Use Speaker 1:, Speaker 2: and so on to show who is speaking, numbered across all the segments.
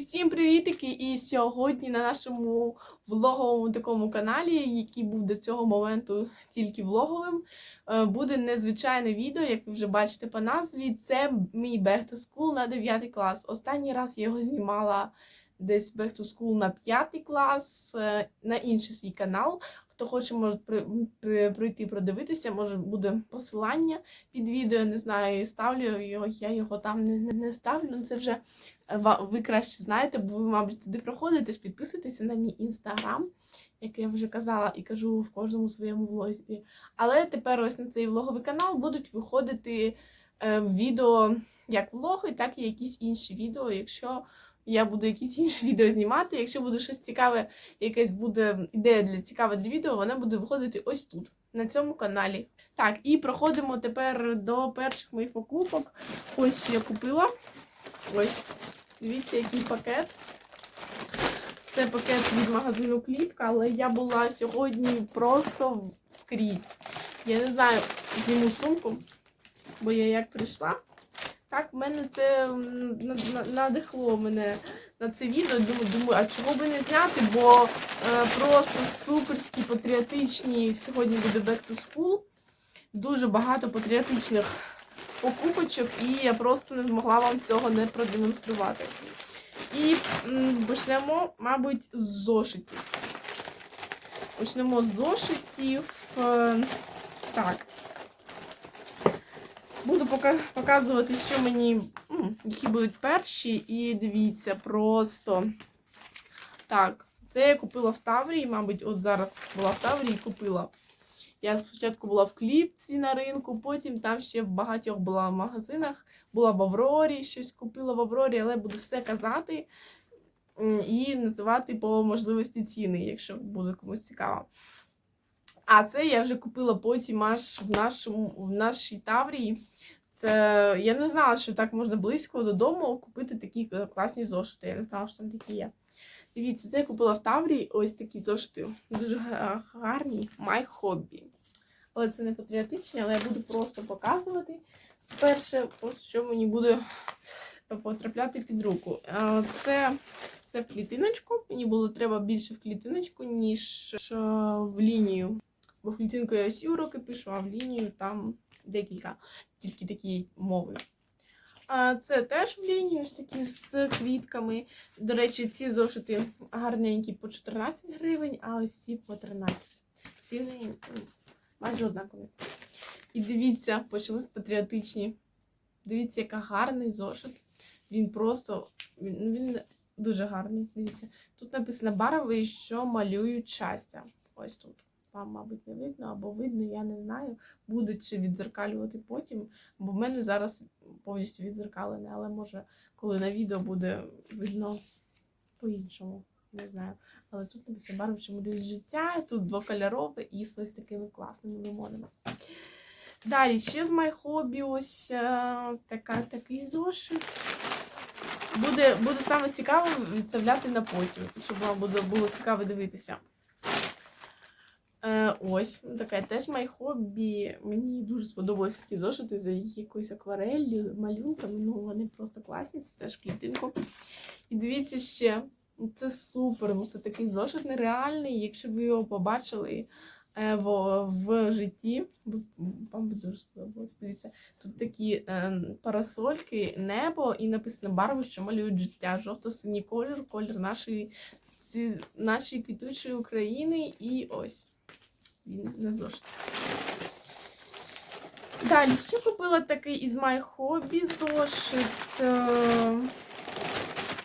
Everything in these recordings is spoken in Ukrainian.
Speaker 1: Всім привітики! І сьогодні на нашому влоговому такому каналі, який був до цього моменту тільки влоговим, е, буде незвичайне відео, як ви вже бачите по назві. Це мій Back to School на 9 клас. Останній раз я його знімала десь Back to School на 5 клас е, на інший свій канал. Хто хоче, може при- при- продивитися, може буде посилання під відео. Не знаю, ставлю його, я його там не, не, ставлю. Ну, Це вже ви краще знаєте, бо ви, мабуть, туди проходите, ж підписуйтеся на мій інстаграм, як я вже казала і кажу в кожному своєму влозі. Але тепер ось на цей влоговий канал будуть виходити е, відео як влоги, так і якісь інші відео. Якщо я буду якісь інші відео знімати, якщо буде щось цікаве, якась буде ідея для цікаве для відео, вона буде виходити ось тут, на цьому каналі. Так, і проходимо тепер до перших моїх покупок. Ось що я купила. Ось. Дивіться, який пакет. Це пакет від магазину Кліпка, але я була сьогодні просто скрізь. Я не знаю, зніму сумку, бо я як прийшла. Так, в мене це надихло мене на це відео. Думаю, думаю, а чого би не зняти, бо е, просто суперські патріотичні сьогодні буде Back to School. Дуже багато патріотичних покупочок, і я просто не змогла вам цього не продемонструвати. І почнемо, мабуть, з зошитів. Почнемо з зошитів. Е, Так. Буду показувати, що мені, які будуть перші, і дивіться, просто. Так, це я купила в Таврії, мабуть, от зараз була в Таврії і купила. Я спочатку була в Кліпці на ринку, потім там ще в багатьох була в магазинах, була в Аврорі, щось купила в Аврорі, але буду все казати і називати по можливості ціни, якщо буде комусь цікаво. А це я вже купила потім аж в нашому в нашій Таврії. Це я не знала, що так можна близько додому купити такі е, класні зошити. Я не знала, що там такі є. Дивіться, це я купила в Таврії ось такі зошити. Дуже гарні. My hobby. Але це не патріотичні, але я буду просто показувати. Сперше, ось що мені буде потрапляти під руку. Е, Це, це в клітиночку. Мені було треба більше в клітиночку, ніж е, в лінію. Бо в клітинку я всі уроки пишу, а в лінію там декілька, тільки такі мови. А це теж в лінію, ось такі з квітками. До речі, ці зошити гарненькі по 14 гривень, а ось ці по 13. Ціни майже однакові. І дивіться, почались патріотичні. Дивіться, яка гарний зошит. Він просто він, ну, він дуже гарний. Дивіться. Тут написано барви, що малюють щастя. Ось тут. Вам, мабуть, не видно або видно, я не знаю. Будуть чи відзеркалювати потім, бо в мене зараз повністю відзеркалене, але може, коли на відео буде видно по-іншому. Не знаю. Але тут написано барви, що малюють життя, тут двокольорове і з ось такими класними лимонами. Далі ще з My Hobby ось е, така, такий зошит. Буде, буде саме цікаво відставляти на потім, щоб вам буде, було цікаво дивитися. Ось, таке теж моє хобі. Мені дуже сподобалися такі зошити за якоюсь аквареллю, малюнками. Ну, вони просто класні, це теж клітинку. І дивіться ще, це супер. Ну, це такий зошит нереальний. Якщо ви його побачили е, в, в житті, вам би дуже сподобалось. Дивіться, тут такі е, парасольки, небо і написано барви, що малюють життя. Жовто-синій колір, колір нашої, нашої квітучої України. І ось він на зошит. Далі ще купила такий із My Hobby зошит.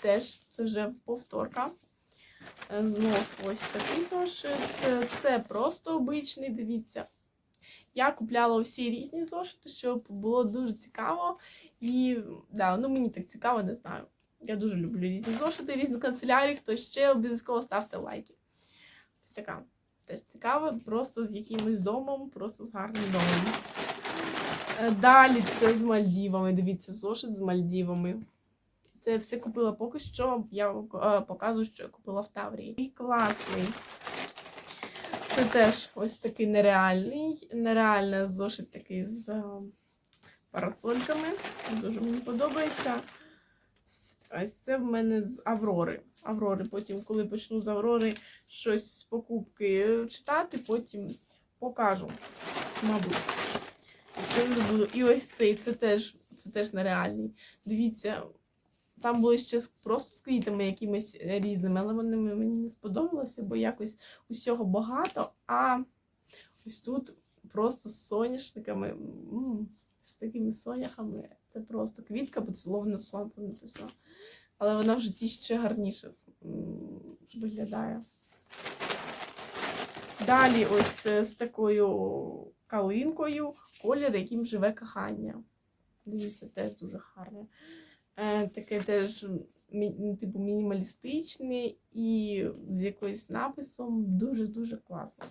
Speaker 1: Теж це вже повторка. Е, Знов ось такий зошит. Е, Це просто обичний, дивіться. Я купляла всі різні зошити, щоб було дуже цікаво. І да, ну мені так цікаво, не знаю. Я дуже люблю різні зошити, різні канцелярії. Хто ще обов'язково ставте лайки. Ось така. Теж цікаво, просто з якимось домом, просто з гарним домом. Е, Далі це з Мальдівами. Дивіться, зошит з Мальдівами. Це все купила поки що. Я е, показую, що я купила в Таврії. І класний. Це теж ось такий нереальний. Нереальний зошит такий з е, парасольками. Дуже мені подобається. Ось це в мене з Аврори. Аврори. Потім, коли почну з Аврори щось з покупки читати, потім покажу. Мабуть. І ось цей, це теж, це теж нереальний. Дивіться, там були ще просто з квітами якимись різними, але вони мені не сподобалося, бо якось усього багато. А ось тут просто з соняшниками, з такими соняхами. Це просто квітка поцілована сонцем написано. Але вона в житті ще гарніше виглядає. Далі ось е, з такою калинкою колір, яким живе кохання. Дивіться, теж дуже гарне. Е, таке теж типу мінімалістичне і з якоюсь написом дуже-дуже класно.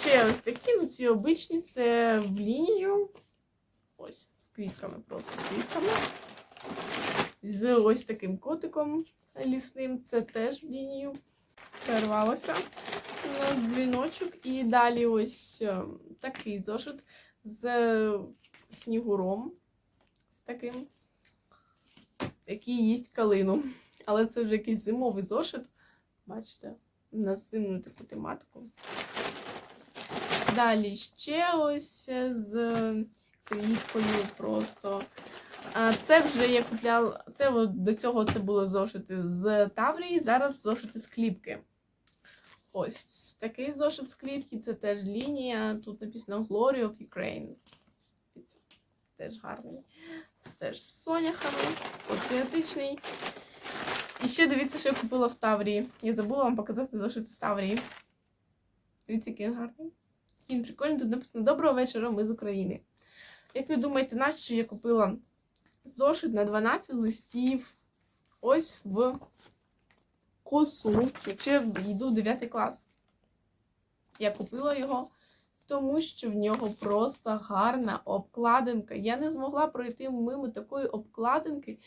Speaker 1: Ще ось такі, ці обичні, це в лінію. Ось, з квітками, просто з квітками. З ось таким котиком лісним, це теж в лінію. Перервалося на дзвіночок. І далі ось е, такий зошит з снігуром. З таким, який їсть калину. Але це вже якийсь зимовий зошит. Бачите, на зимну таку тематику. Далі ще ось з квіткою просто. Це вже я купляла. Це до цього це були зошити з Таврії, зараз зошити з кліпки. Ось такий зошит з кліпки, це теж лінія. Тут написано Glory of Ukraine. Теж гарний. Це Теж з соняхами, патріотичний. І ще дивіться, що я купила в Таврії. Я забула вам показати зошит з Таврії. Дивіться, який гарний. Він прикольний. Тут написано Доброго вечора, ми з України. Як ви думаєте, нащо я купила зошит на 12 листів ось в косу, якщо я йду в 9 клас? Я купила його, тому що в нього просто гарна обкладинка. Я не змогла пройти мимо такої обкладинки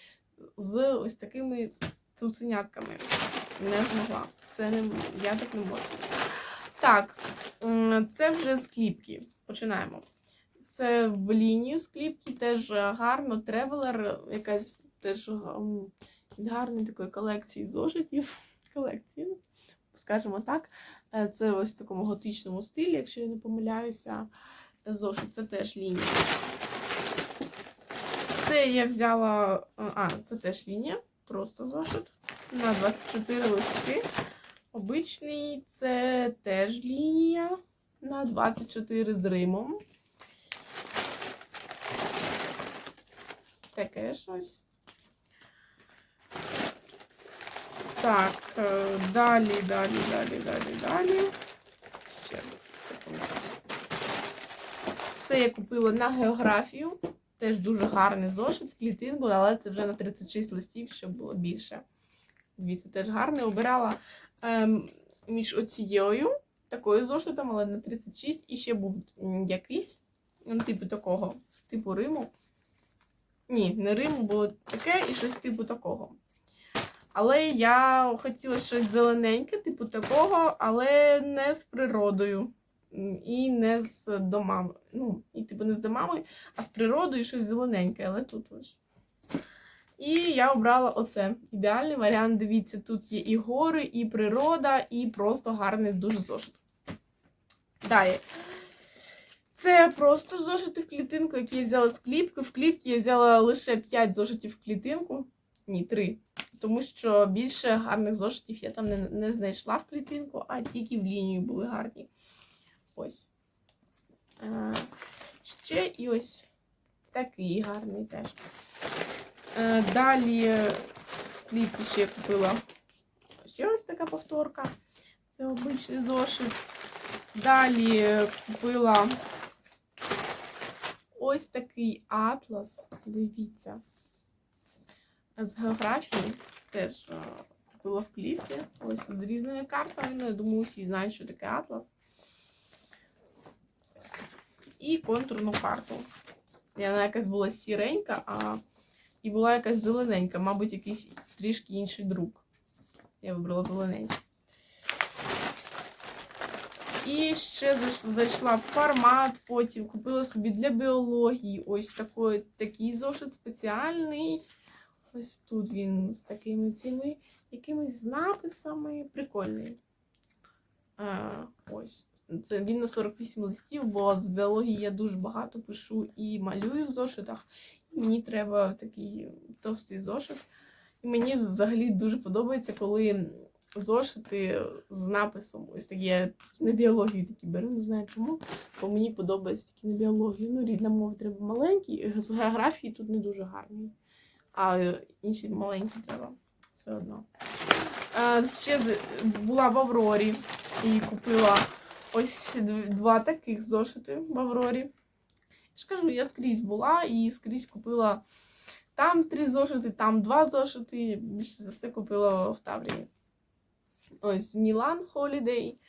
Speaker 1: з ось такими цуценятками. Не змогла. Це не я так не можу. Так, це вже з кліпки. Починаємо. Це в лінію з кліпки, теж е, гарно. Тревелер, якась теж з гарної такої колекції зошитів. Колекції, скажімо так. Е, Це ось в такому готичному стилі, якщо я не помиляюся. Зошит це теж лінія. Це я взяла. е, А, це теж лінія, просто зошит. На 24 листки. Обичний це теж лінія на 24 з Римом. Таке щось. Так, е, далі, далі, далі, далі, далі. Ще секунду. Це я купила на географію. Теж дуже гарний зошит в клітинку, але це вже на 36 листів, щоб було більше. Дивіться, теж гарний. Обирала ем, між оцією, такою зошитом, але на 36, і ще був якийсь, ну, типу такого, типу Риму. Ні, не Риму, було таке і щось типу такого. Але я хотіла щось зелененьке, типу такого, але не з природою. І не з домами. Ну, і типу не з домами, а з природою і щось зелененьке, але тут ось. І я обрала оце. Ідеальний варіант. Дивіться, тут є і гори, і природа, і просто гарний дуже зошит. Далі. Це просто зошити в клітинку, які я взяла з кліпки. В кліпці я взяла лише 5 зошитів в клітинку. Ні, 3. Тому що більше гарних зошитів я там не, не знайшла в клітинку, а тільки в лінію були гарні. Ось. Ще і ось такий гарний теж. Е, далі в кліпі ще я купила ще ось така повторка. Це обичний зошит. Далі купила ось такий атлас. Дивіться. З географії теж е, купила в кліпі. Ось з різними картами. Ну, я думаю, всі знають, що таке атлас. І контурну карту. Вона якась була сіренька, а і була якась зелененька, мабуть, якийсь трішки інший друк. Я вибрала зелененький. І ще зайшла в формат, потім купила собі для біології ось такий, такий зошит спеціальний. Ось тут він з такими цими якимись написами. Прикольний. Е, ось. Це він на 48 листів, бо з біології я дуже багато пишу і малюю в зошитах. І мені треба такий товстий зошит. І мені взагалі дуже подобається, коли зошити з написом. Ось такі я на біологію такі беру, не знаю чому. Бо мені подобається такі на біологію. Ну, рідна мова треба маленький, з географії тут не дуже гарний. А інші маленькі треба все одно. Е, ще була в Аврорі і купила ось два таких зошити в Аврорі. Ж кажу, я скрізь була і скрізь купила там три зошити, там два зошити. Більше за все купила в Таврії. Ось Мілан Холідей.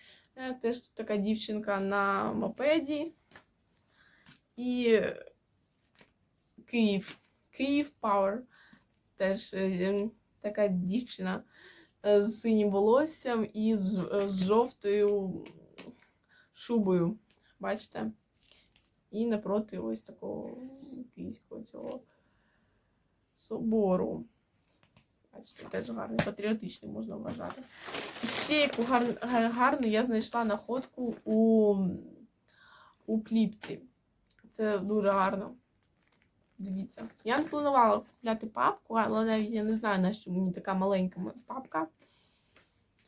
Speaker 1: Теж тут така дівчинка на мопеді. І Київ. Київ Power. Теж е, така дівчина е, з синім волоссям і е, з жовтою шубою. Бачите? І напроти ось такого київського цього собору. Бачите, теж гарний, патріотичний можна вважати. Ще яку гар, гар- гарну я знайшла находку у, у кліпці. Це дуже гарно. Дивіться. Я не планувала купляти папку, але навіть я не знаю, на що мені така маленька папка.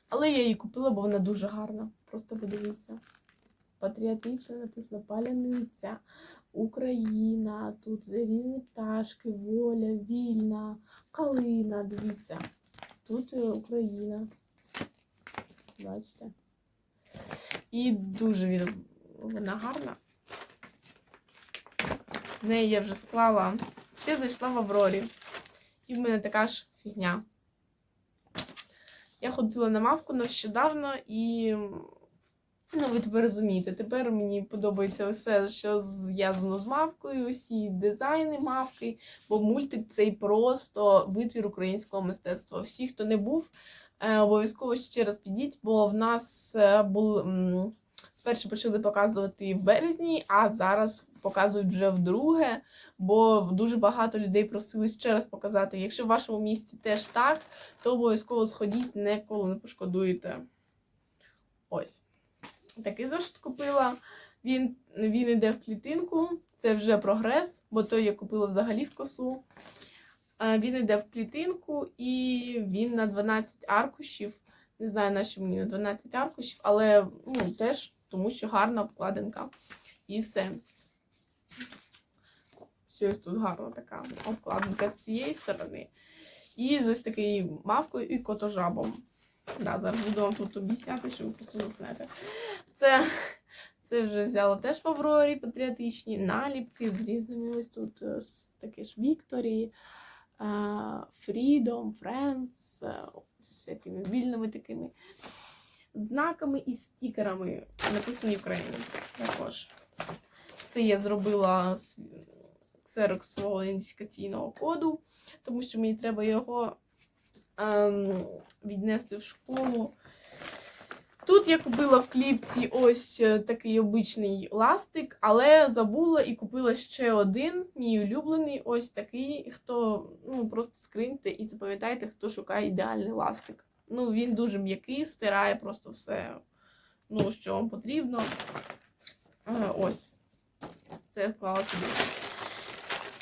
Speaker 1: Але я її купила, бо вона дуже гарна. Просто подивіться. Патріотично написано паляниця, Україна, тут різні пташки, воля, вільна, калина, дивіться. Тут е, Україна. Бачите. І дуже він- вона гарна. В неї я вже склала. Ще зайшла в Аврорі. І в мене така ж фігня. Я ходила на мавку нещодавно і. Ну, ви тепер розумієте, тепер мені подобається все, що зв'язано з мавкою, усі дизайни мавки, бо мультик цей просто витвір українського мистецтва. Всі, хто не був, е, обов'язково ще раз підіть, бо в нас е, був вперше почали показувати в березні, а зараз показують вже вдруге, бо дуже багато людей просили ще раз показати. Якщо в вашому місті теж так, то обов'язково сходіть, ніколи не пошкодуєте. Ось. Такий зошит купила. Він, він іде в клітинку. Це вже прогрес, бо той я купила взагалі в косу. Він іде в клітинку і він на 12 аркушів. Не знаю, на що мені на 12 аркушів, але ну, теж тому, що гарна обкладинка. І все. Щось тут гарна така обкладинка з цієї сторони. І з ось такою мавкою і котожабом. Да, зараз буду вам тут об'ясняти, що ви просто заснете. Це, це вже взяла теж в Аврорі патріотичні наліпки з різними ось тут е, такі ж Вікторії, е, Freedom, Friends, е, з цими вільними такими знаками і стікерами, написані Україною також. Це я зробила з ксерокс свого ідентифікаційного коду, тому що мені треба його віднести в школу. Тут я купила в кліпці ось е, такий обичний ластик, але забула і купила ще один, мій улюблений, ось такий. Хто ну просто скриньте і запам'ятайте, хто шукає ідеальний ластик. Ну, він дуже м'який, стирає просто все, ну, що вам потрібно. Е, Ось. Це я вклала собі.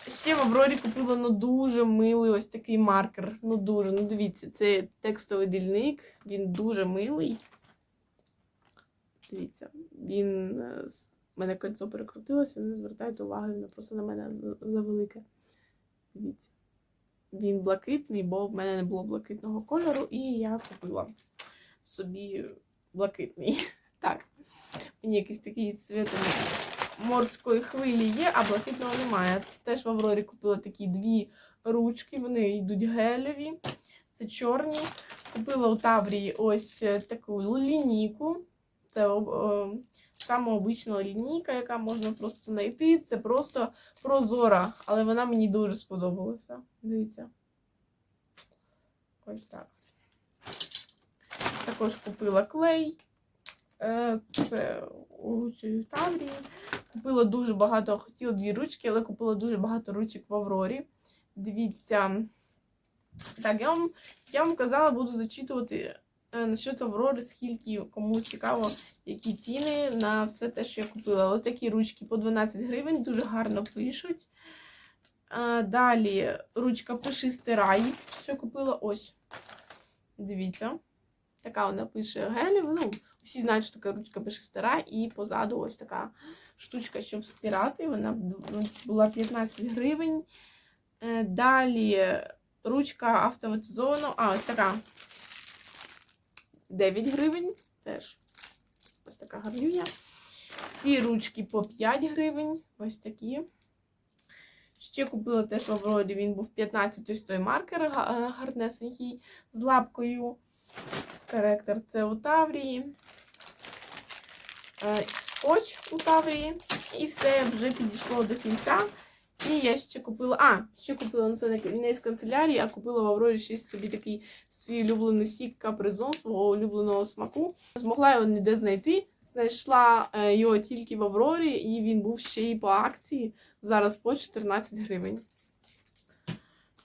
Speaker 1: Ще в Аврорі купила ну, дуже милий ось такий маркер. Ну дуже, ну дивіться, це текстовий дільник, він дуже милий. Дивіться, він. е, з- в мене кольцо перекрутилося, не звертайте уваги, воно просто на мене завелике. Дивіться. Він блакитний, бо в мене не було блакитного кольору, і я купила собі блакитний. Так. Мені якийсь такий цвіт морської хвилі є, а блакитного немає. Це теж в Аврорі купила такі дві ручки, вони йдуть гелеві. Це чорні. Купила у Таврії ось е, таку лінійку. Це о, саме обична лінійка, яка можна просто знайти. Це просто прозора, але вона мені дуже сподобалася. Дивіться. Ось так. Також купила клей. Е, Це у Таврії. Купила дуже багато, хотіла дві ручки, але купила дуже багато ручок в Аврорі. Дивіться, Так, я вам, я вам казала, буду зачитувати е, насчет Аврори, скільки кому цікаво, які ціни на все те, що я купила. Ось такі ручки по 12 гривень, дуже гарно пишуть. Е, Далі ручка пиши стирай, що купила ось. Дивіться. Така вона пише гелів. Ну, всі знають, що така ручка пише стирай, і позаду ось така штучка, щоб стирати. Вона була 15 гривень. Е, Далі ручка автоматизована. А, ось така. 9 гривень. Теж ось така гарнюня. Ці ручки по 5 гривень. Ось такі. Ще купила теж в Аврорі, він був 15 ось той маркер гарнесенький з лапкою. Коректор це у Таврії. Скотч у Таврії. І все вже підійшло до кінця. І я ще купила. А, ще купила це не- не з канцелярії, а купила в Аврорі ще собі такий свій улюблений сік капризон свого улюбленого смаку. Змогла його ніде знайти. Знайшла е, його тільки в Аврорі, і він був ще й по акції. Зараз по 14 гривень.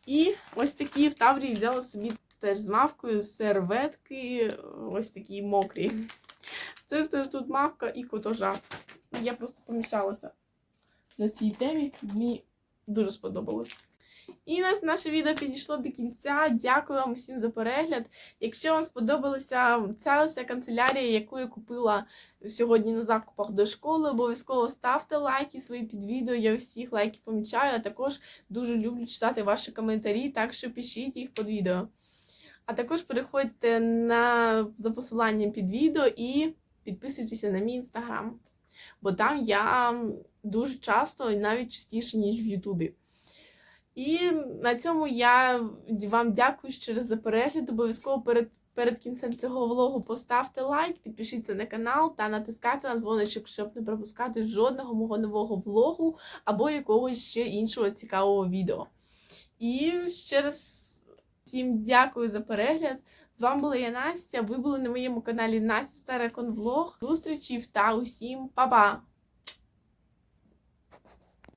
Speaker 1: І ось такі в Таврії взяла собі теж з мавкою серветки, ось такі мокрі. Це ж теж тут мавка і котожа. Я просто помішалася на цій темі. Мені дуже сподобалось. І нас наше відео підійшло до кінця. Дякую вам усім за перегляд. Якщо вам сподобалася ця ось канцелярія, яку я купила сьогодні на закупах до школи, обов'язково ставте лайки свої під відео. Я всіх лайки помічаю, а також дуже люблю читати ваші коментарі, так що пишіть їх під відео. А також переходьте на за посиланням під відео і підписуйтеся на мій інстаграм. Бо там я дуже часто і навіть частіше, ніж в Ютубі. І на цьому я вам дякую ще за перегляд. Обов'язково перед, перед кінцем цього влогу поставте лайк, підпишіться на канал та натискайте на дзвоночок, щоб не пропускати жодного мого нового влогу або якогось ще іншого цікавого відео. І ще раз всім дякую за перегляд. З вами була я Настя. Ви були на моєму каналі Настя Стареконвлог. Зустрічів та усім па-па!